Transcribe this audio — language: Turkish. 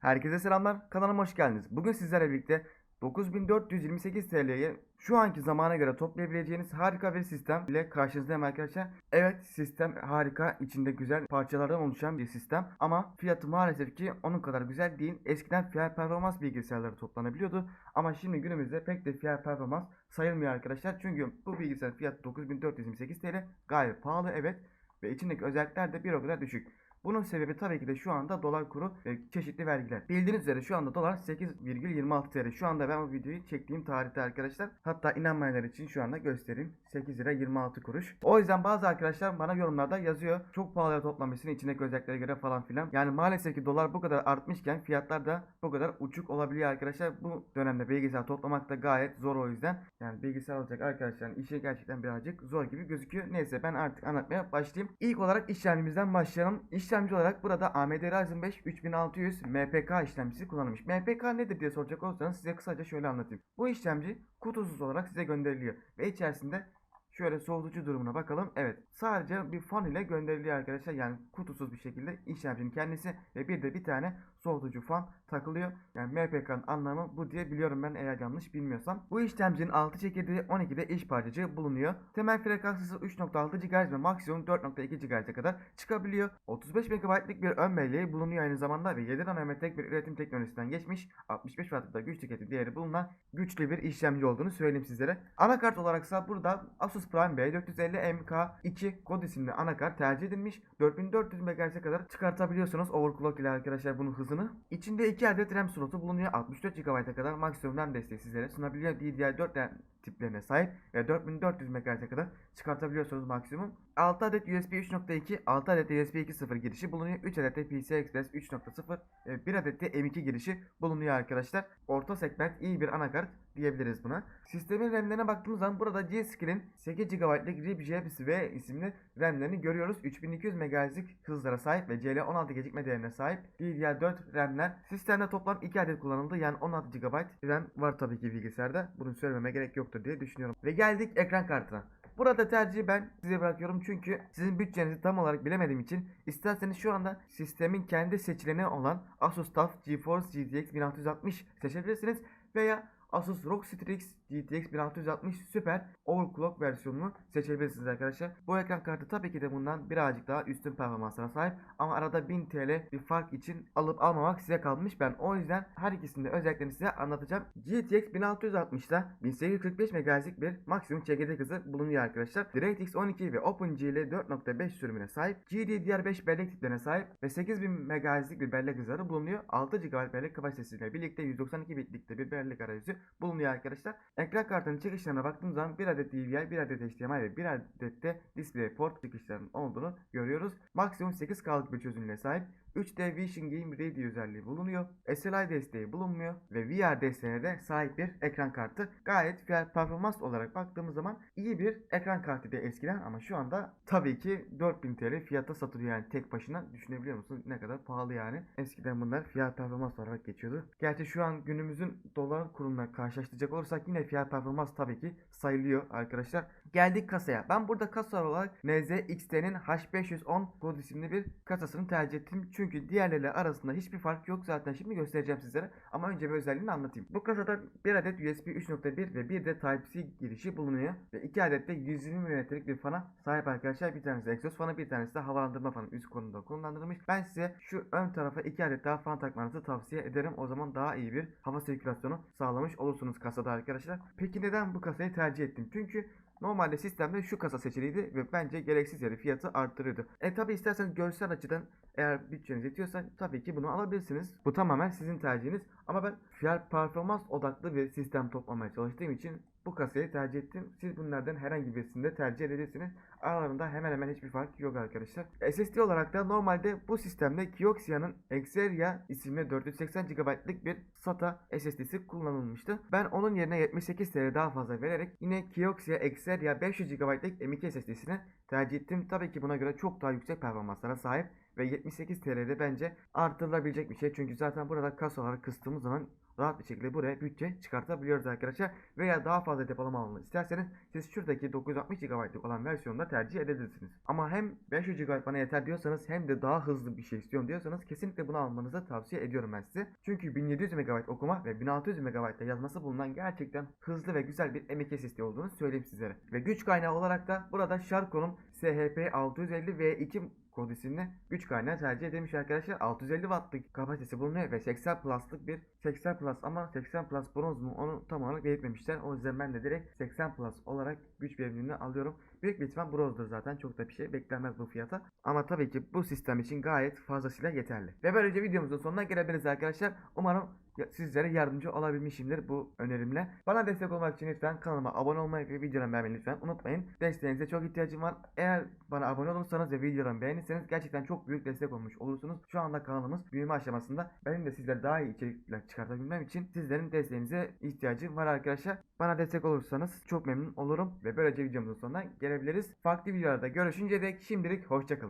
Herkese selamlar. Kanalıma hoş geldiniz. Bugün sizlerle birlikte 9428 TL'ye şu anki zamana göre toplayabileceğiniz harika bir sistem ile karşınızdayım arkadaşlar. Evet sistem harika. içinde güzel parçalardan oluşan bir sistem. Ama fiyatı maalesef ki onun kadar güzel değil. Eskiden fiyat performans bilgisayarları toplanabiliyordu. Ama şimdi günümüzde pek de fiyat performans sayılmıyor arkadaşlar. Çünkü bu bilgisayar fiyatı 9428 TL. Gayet pahalı evet. Ve içindeki özellikler de bir o kadar düşük. Bunun sebebi tabii ki de şu anda dolar kuru ve çeşitli vergiler. Bildiğiniz üzere şu anda dolar 8,26 TL. Şu anda ben bu videoyu çektiğim tarihte arkadaşlar. Hatta inanmayanlar için şu anda göstereyim. 8 lira 26 kuruş. O yüzden bazı arkadaşlar bana yorumlarda yazıyor. Çok pahalıya toplamışsın içindeki özelliklere göre falan filan. Yani maalesef ki dolar bu kadar artmışken fiyatlar da bu kadar uçuk olabiliyor arkadaşlar. Bu dönemde bilgisayar toplamak da gayet zor o yüzden. Yani bilgisayar alacak arkadaşların işi gerçekten birazcık zor gibi gözüküyor. Neyse ben artık anlatmaya başlayayım. İlk olarak işlemcimizden başlayalım. İşlemci olarak burada AMD Ryzen 5 3600 MPK işlemcisi kullanılmış. MPK nedir diye soracak olursanız size kısaca şöyle anlatayım. Bu işlemci kutusuz olarak size gönderiliyor ve içerisinde Şöyle soğutucu durumuna bakalım. Evet. Sadece bir fan ile gönderiliyor arkadaşlar. Yani kutusuz bir şekilde işlemcinin kendisi ve bir de bir tane soğutucu fan takılıyor. Yani MPK'nın anlamı bu diye biliyorum ben eğer yanlış bilmiyorsam. Bu işlemcinin 6 çekirdeği 12'de iş parçacığı bulunuyor. Temel frekansısı 3.6 GHz ve maksimum 4.2 GHz'e kadar çıkabiliyor. 35 MB'lik bir ön belleği bulunuyor aynı zamanda ve 7 nanometrelik bir üretim teknolojisinden geçmiş 65 Watt'ta güç tüketim değeri bulunan güçlü bir işlemci olduğunu söyleyeyim sizlere. Anakart olaraksa burada Asus Prime B450 MK2 kod isimli anakart tercih edilmiş. 4400 MHz'e kadar çıkartabiliyorsunuz overclock ile arkadaşlar bunun hızını. İçinde 2 adet RAM slotu bulunuyor. 64 GB'a kadar maksimum RAM desteği sizlere sunabiliyor. DDR4 RAM tiplerine sahip ve 4400 MHz'e kadar çıkartabiliyorsunuz maksimum. 6 adet USB 3.2, 6 adet USB 2.0 girişi bulunuyor. 3 adet de PCI Express 3.0 ve 1 adet de M2 girişi bulunuyor arkadaşlar. Orta segment iyi bir anakart diyebiliriz buna. Sistemin RAM'lerine baktığımız zaman burada G-Skill'in 8 GB'lık RIP-JPS isimli RAM'lerini görüyoruz. 3200 MHz'lik hızlara sahip ve CL16 gecikme değerine sahip DDR4 RAM'ler. Sistemde toplam 2 adet kullanıldı. Yani 16 GB RAM var tabii ki bilgisayarda. Bunu söylememe gerek yoktur diye düşünüyorum. Ve geldik ekran kartına. Burada tercihi ben size bırakıyorum çünkü sizin bütçenizi tam olarak bilemediğim için isterseniz şu anda sistemin kendi seçileni olan Asus TUF GeForce GTX 1660 seçebilirsiniz veya Asus ROG Strix GTX 1660 Super Overclock versiyonunu seçebilirsiniz arkadaşlar. Bu ekran kartı tabii ki de bundan birazcık daha üstün performansına sahip ama arada 1000 TL bir fark için alıp almamak size kalmış. Ben o yüzden her ikisinin de özelliklerini size anlatacağım. GTX 1660'da 1845 MHz'lik bir maksimum çekirdek hızı bulunuyor arkadaşlar. DirectX 12 ve OpenGL 4.5 sürümüne sahip. GDDR5 bellek tiplerine sahip ve 8000 MHz'lik bir bellek hızları bulunuyor. 6 GB bellek kapasitesiyle birlikte 192 bitlikte bir bellek arayüzü bulunuyor arkadaşlar. Ekran kartının çıkışlarına baktığımız zaman bir adet DVI, bir adet HDMI ve bir adet de DisplayPort çıkışlarının olduğunu görüyoruz. Maksimum 8K'lık bir çözünürlüğe sahip. 3D Vision Game Radio özelliği bulunuyor. SLI desteği bulunmuyor ve VR desteğine de sahip bir ekran kartı. Gayet fiyat performans olarak baktığımız zaman iyi bir ekran kartı de eskiden ama şu anda tabii ki 4000 TL fiyata satılıyor yani tek başına düşünebiliyor musunuz ne kadar pahalı yani. Eskiden bunlar fiyat performans olarak geçiyordu. Gerçi şu an günümüzün dolar kuruna karşılaştıracak olursak yine fiyat performans tabii ki sayılıyor arkadaşlar. Geldik kasaya. Ben burada kasa olarak NZXT'nin H510 kod isimli bir kasasını tercih ettim. Çünkü diğerleriyle arasında hiçbir fark yok zaten şimdi göstereceğim sizlere. Ama önce bir özelliğini anlatayım. Bu kasada bir adet USB 3.1 ve bir de Type-C girişi bulunuyor. Ve iki adet de 120 mm'lik bir fana sahip arkadaşlar. Bir tanesi egzoz fanı bir tanesi de havalandırma fanı üst konumda konumlandırılmış. Ben size şu ön tarafa iki adet daha fan takmanızı tavsiye ederim. O zaman daha iyi bir hava sirkülasyonu sağlamış olursunuz kasada arkadaşlar. Peki neden bu kasayı tercih ettim? Çünkü Normalde sistemde şu kasa seçiliydi ve bence gereksiz yere fiyatı arttırırdı. E tabi isterseniz görsel açıdan eğer bütçeniz yetiyorsa tabii ki bunu alabilirsiniz. Bu tamamen sizin tercihiniz. Ama ben fiyat performans odaklı bir sistem toplamaya çalıştığım için bu kasayı tercih ettim. Siz bunlardan herhangi birisini de tercih edebilirsiniz. Aralarında hemen hemen hiçbir fark yok arkadaşlar. SSD olarak da normalde bu sistemde Kioxia'nın Exeria isimli 480 GB'lık bir SATA SSD'si kullanılmıştı. Ben onun yerine 78 TL daha fazla vererek yine Kioxia Exeria 500 GB'lık M.2 SSD'sini tercih ettim. Tabii ki buna göre çok daha yüksek performanslara sahip ve 78 TL'de bence artırılabilecek bir şey. Çünkü zaten burada kasaları kıstığımız zaman rahat bir şekilde buraya bütçe çıkartabiliyoruz arkadaşlar. Veya daha fazla depolama alanı isterseniz siz şuradaki 960 GB'lık olan versiyonda tercih edebilirsiniz. Ama hem 500 GB bana yeter diyorsanız hem de daha hızlı bir şey istiyorum diyorsanız kesinlikle bunu almanızı tavsiye ediyorum ben size. Çünkü 1700 MB okuma ve 1600 MB yazması bulunan gerçekten hızlı ve güzel bir M.2 SSD olduğunu söyleyeyim sizlere. Ve güç kaynağı olarak da burada Sharko'nun SHP 650 V2 kod isimli güç kaynağı tercih edilmiş arkadaşlar. 650 wattlık kapasitesi bulunuyor ve 80 plus'lık bir 80 plus ama 80 plus bronz mu onu tam olarak belirtmemişler. O yüzden ben de direkt 80 plus olarak güç verimliliğini alıyorum. Büyük bir ihtimal bronzdur zaten çok da bir şey beklenmez bu fiyata. Ama tabii ki bu sistem için gayet fazlasıyla yeterli. Ve böylece videomuzun sonuna gelebiliriz arkadaşlar. Umarım sizlere yardımcı olabilmişimdir bu önerimle. Bana destek olmak için lütfen kanalıma abone olmayı ve videolarımı beğenmeyi lütfen unutmayın. Desteğinize çok ihtiyacım var. Eğer bana abone olursanız ve videolarımı beğenirseniz gerçekten çok büyük destek olmuş olursunuz. Şu anda kanalımız büyüme aşamasında. Benim de sizlere daha iyi içerikler çıkartabilmem için sizlerin desteğinize ihtiyacım var arkadaşlar. Bana destek olursanız çok memnun olurum ve böylece videomuzun sonuna gelebiliriz. Farklı videolarda görüşünce dek şimdilik hoşçakalın.